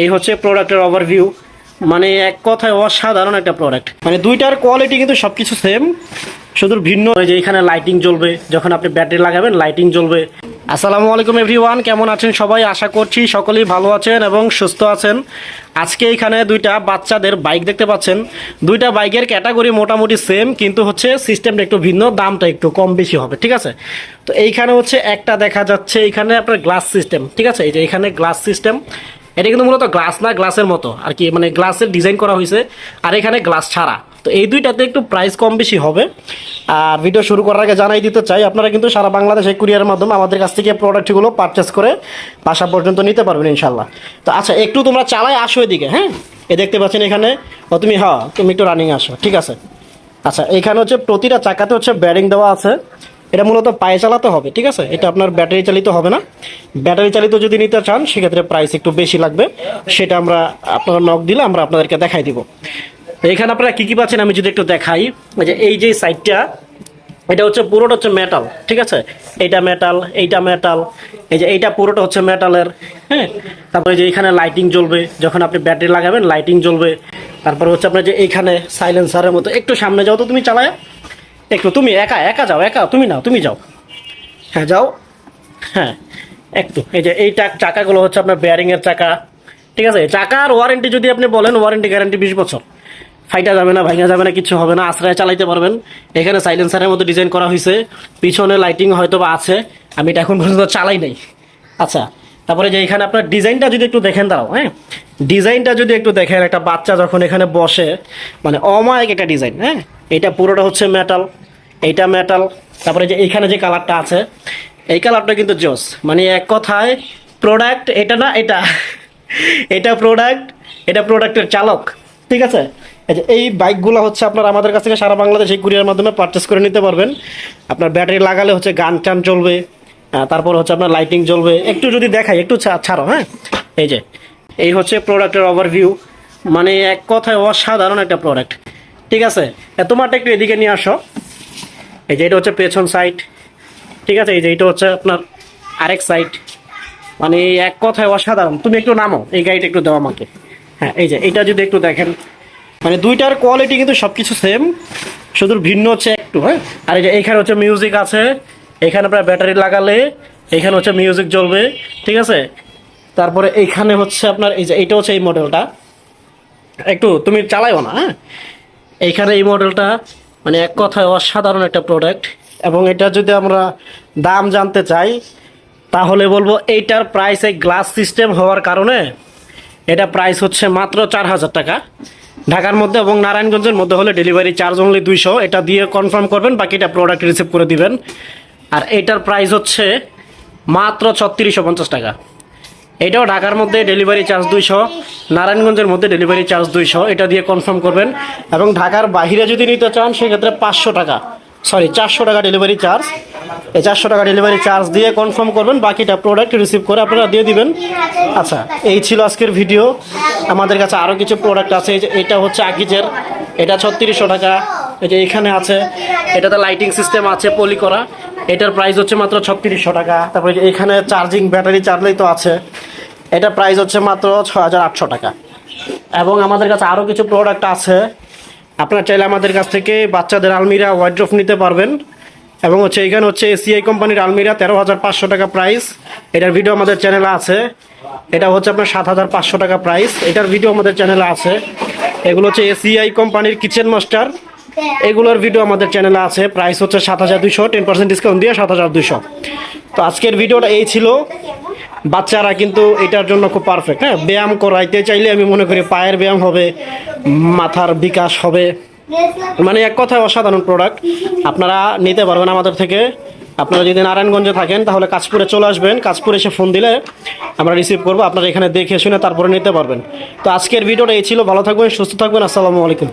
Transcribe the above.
এই হচ্ছে প্রোডাক্টের ওভারভিউ মানে এক কথায় অসাধারণ একটা প্রোডাক্ট। মানে দুইটার কোয়ালিটি কিন্তু সবকিছু সেম শুধু ভিন্ন। যে এখানে লাইটিং জ্বলবে, যখন আপনি ব্যাটারি লাগাবেন লাইটিং জ্বলবে। আসসালামু আলাইকুম এভরিওয়ান কেমন আছেন সবাই? আশা করছি সকলেই ভালো আছেন এবং সুস্থ আছেন। আজকে এখানে দুইটা বাচ্চাদের বাইক দেখতে পাচ্ছেন। দুইটা বাইকের ক্যাটাগরি মোটামুটি সেম কিন্তু হচ্ছে সিস্টেমটা একটু ভিন্ন, দামটা একটু কম বেশি হবে, ঠিক আছে? তো এইখানে হচ্ছে একটা দেখা যাচ্ছে, এখানে আপনার গ্লাস সিস্টেম ঠিক আছে? এই যে এখানে গ্লাস সিস্টেম এটা কিন্তু মূলত গ্লাস না গ্লাসের মতো। আর কি মানে গ্লাসের ডিজাইন করা হয়েছে। আর এখানে গ্লাস ছাড়া। তো এই দুইটাতে একটু প্রাইস কম বেশি হবে। আর ভিডিও শুরু করার আগে জানাই দিতে চাই, আপনারা কিন্তু সারা বাংলাদেশে কুরিয়ারের মাধ্যমে আমাদের কাছ থেকে প্রোডাক্টগুলো পারচেস করে বাসা পর্যন্ত নিতে পারবেন ইনশাল্লাহ তো আচ্ছা একটু তোমরা চালাই আসো এদিকে হ্যাঁ? এ দেখতে পাচ্ছেন এখানে, ও তুমি হ্যাঁ তুমি একটু রানিং আসো, ঠিক আছে। আচ্ছা এখানে হচ্ছে প্রতিটা চাকাতে হচ্ছে ব্যারিং দেওয়া আছে। এটা মূলত পায়ে চালাতে হবে, ঠিক আছে? এটা আপনার ব্যাটারি চালিত হবে না। ব্যাটারি চালিত যদি নিতে চান, সেক্ষেত্রে প্রাইস একটু বেশি লাগবে। সেটা আমরা আপনারা নক দিলে আমরা আপনাদেরকে দেখাই দিব। এখানে আপনারা কী কী পাচ্ছেন আমি যদি একটু দেখাই। যে, এই যে সাইডটা এটা হচ্ছে পুরোটা হচ্ছে মেটাল ঠিক আছে? এইটা মেটাল এইটা মেটাল এই যে এইটা পুরোটা হচ্ছে মেটালের হ্যাঁ? তারপরে যে এখানে লাইটিং জ্বলবে, যখন আপনি ব্যাটারি লাগাবেন লাইটিং জ্বলবে। তারপরে হচ্ছে আপনার যে এইখানে সাইলেন্সারের মতো, একটু সামনে যাও তো তুমি চালায়। একটু তুমি একা একা যাও একা তুমি নাও তুমি যাও। হ্যাঁ যাও। হ্যাঁ একটু এই যে এই চাকাগুলো হচ্ছে আপনার বেয়ারিংয়ের চাকা ঠিক আছে? চাকার ওয়ারেন্টি যদি আপনি বলেন ওয়ারেন্টি গ্যারান্টি বিশ বছর। ফাইটা যাবে না ভাঙা যাবে না কিছু হবে না আশ্রয় চালাইতে পারবেন। এখানে সাইলেন্সারের মতো ডিজাইন করা হয়েছে পিছনে লাইটিং হয়তো বা আছে আমি এটা এখন পর্যন্ত চালাই নাই। আচ্ছা তারপরে যে এখানে আপনার ডিজাইনটা যদি একটু দেখেন দাও হ্যাঁ? ডিজাইনটা যদি একটু দেখেন একটা বাচ্চা যখন এখানে বসে মানে অমায়িক একটা ডিজাইন হ্যাঁ? এটা পুরোটা হচ্ছে মেটাল এইটা মেটাল তারপরে যে এইখানে যে কালারটা আছে, এই কালারটা কিন্তু জোস। মানে এক কথায় প্রোডাক্ট এটা না, এটা। এটা প্রোডাক্ট এটা প্রোডাক্টের চালক। ঠিক আছে? এই বাইকগুলো হচ্ছে আপনার আমাদের কাছ থেকে সারা বাংলাদেশ কুরিয়ার মাধ্যমে পারচেস করে নিতে পারবেন। আপনার ব্যাটারি লাগালে হচ্ছে গান টান চলবে তারপর হচ্ছে আপনার লাইটিং জ্বলবে। একটু যদি দেখাই, একটু ছাড়ো হ্যাঁ? এই যে, এই হচ্ছে প্রোডাক্টের ওভারভিউ মানে এক কথায় অসাধারণ একটা প্রোডাক্ট ঠিক আছে? তোমারটা একটু এদিকে নিয়ে আসো। এই যে এটা হচ্ছে পেছন সাইড ঠিক আছে? এই যে এটা হচ্ছে আপনার আরেক সাইড মানে এক কথায় অসাধারণ। তুমি একটু নামো, এই গাড়িটা একটু দাও আমাকে। হ্যাঁ এই যে, এটা যদি একটু দেখেন। মানে দুইটার কোয়ালিটি কিন্তু সব কিছু সেম শুধু ভিন্ন হচ্ছে একটু হ্যাঁ? আর এই যে এখানে হচ্ছে মিউজিক আছে। এখানে আপনার ব্যাটারি লাগালে, এখানে হচ্ছে মিউজিক জ্বলবে। ঠিক আছে? তারপরে এইখানে হচ্ছে আপনার, এই যে এইটা হচ্ছে এই মডেলটা একটু তুমি চালাইও না হ্যাঁ? এইখানে এই মডেলটা মানে এক কথায় অসাধারণ একটা প্রোডাক্ট এবং এটা যদি আমরা দাম জানতে চাই, তাহলে বলব এইটার প্রাইস এই গ্লাস সিস্টেম হওয়ার কারণে এটা প্রাইস হচ্ছে মাত্র চার হাজার টাকা। ঢাকার মধ্যে এবং নারায়ণগঞ্জের মধ্যে হলে ডেলিভারি চার্জ অনলি দুইশো। এটা দিয়ে কনফার্ম করবেন, বাকিটা প্রোডাক্ট রিসিভ করে দিবেন। আর এইটার প্রাইস হচ্ছে মাত্র ছত্রিশশো পঞ্চাশ টাকা। এটাও ঢাকার মধ্যে ডেলিভারি চার্জ দুইশো, নারায়ণগঞ্জের মধ্যে ডেলিভারি চার্জ দুইশো, এটা দিয়ে কনফার্ম করবেন। এবং ঢাকার বাইরে যদি নিতে চান, সেক্ষেত্রে পাঁচশো টাকা সরি চারশো টাকা ডেলিভারি চার্জ এই চারশো টাকা ডেলিভারি চার্জ দিয়ে কনফার্ম করবেন, বাকিটা প্রোডাক্ট রিসিভ করে আপনারা দিয়ে দিবেন। আচ্ছা এই ছিল আজকের ভিডিও আমাদের কাছে আরও কিছু প্রোডাক্ট আছে এটা হচ্ছে আকিজের, এটা ছত্রিশশো টাকা। এই যে এখানে আছে, এটাতে লাইটিং সিস্টেম আছে পলি করা। এটার প্রাইস হচ্ছে মাত্র ছত্রিশশো টাকা। তারপরে এখানে চার্জিং ব্যাটারি চার্জলেই তো আছে। এটা প্রাইস হচ্ছে মাত্র ছ হাজার আটশো টাকা। এবং আমাদের কাছে আরও কিছু প্রোডাক্ট আছে। আপনারা চাইলে আমাদের কাছ থেকে বাচ্চাদের আলমিরা ওয়াইড্রোফ নিতে পারবেন। এবং হচ্ছে এখানে হচ্ছে এসিআই কোম্পানির আলমিরা তেরো হাজার পাঁচশো টাকা প্রাইস এটার ভিডিও আমাদের চ্যানেলে আছে। এটা হচ্ছে আপনার সাত হাজার পাঁচশো টাকা প্রাইস এটার ভিডিও আমাদের চ্যানেলে আছে। এগুলো হচ্ছে এসিআই কোম্পানির কিচেন মাস্টার এগুলোর ভিডিও আমাদের চ্যানেলে আছে। প্রাইস হচ্ছে সাত হাজার দুশো টেন পার্সেন্ট ডিসকাউন্ট দিয়ে সাত হাজার দুশো তো আজকের ভিডিওটা এই ছিল। বাচ্চারা কিন্তু এটার জন্য খুব পারফেক্ট হ্যাঁ? ব্যায়াম করাইতে চাইলে আমি মনে করি পায়ের ব্যায়াম হবে, মাথার বিকাশ হবে। মানে এক কথায় অসাধারণ প্রোডাক্ট আপনারা নিতে পারবেন আমাদের থেকে। আপনারা যদি নারায়ণগঞ্জে থাকেন, তাহলে কাজপুরে চলে আসবেন। কাজপুরে এসে ফোন দিলে আমরা রিসিভ করব। আপনারা এখানে দেখে শুনে তারপরে নিতে পারবেন। তো আজকের ভিডিওটা এই ছিল। ভালো থাকবেন, সুস্থ থাকবেন। আসসালামু আলাইকুম।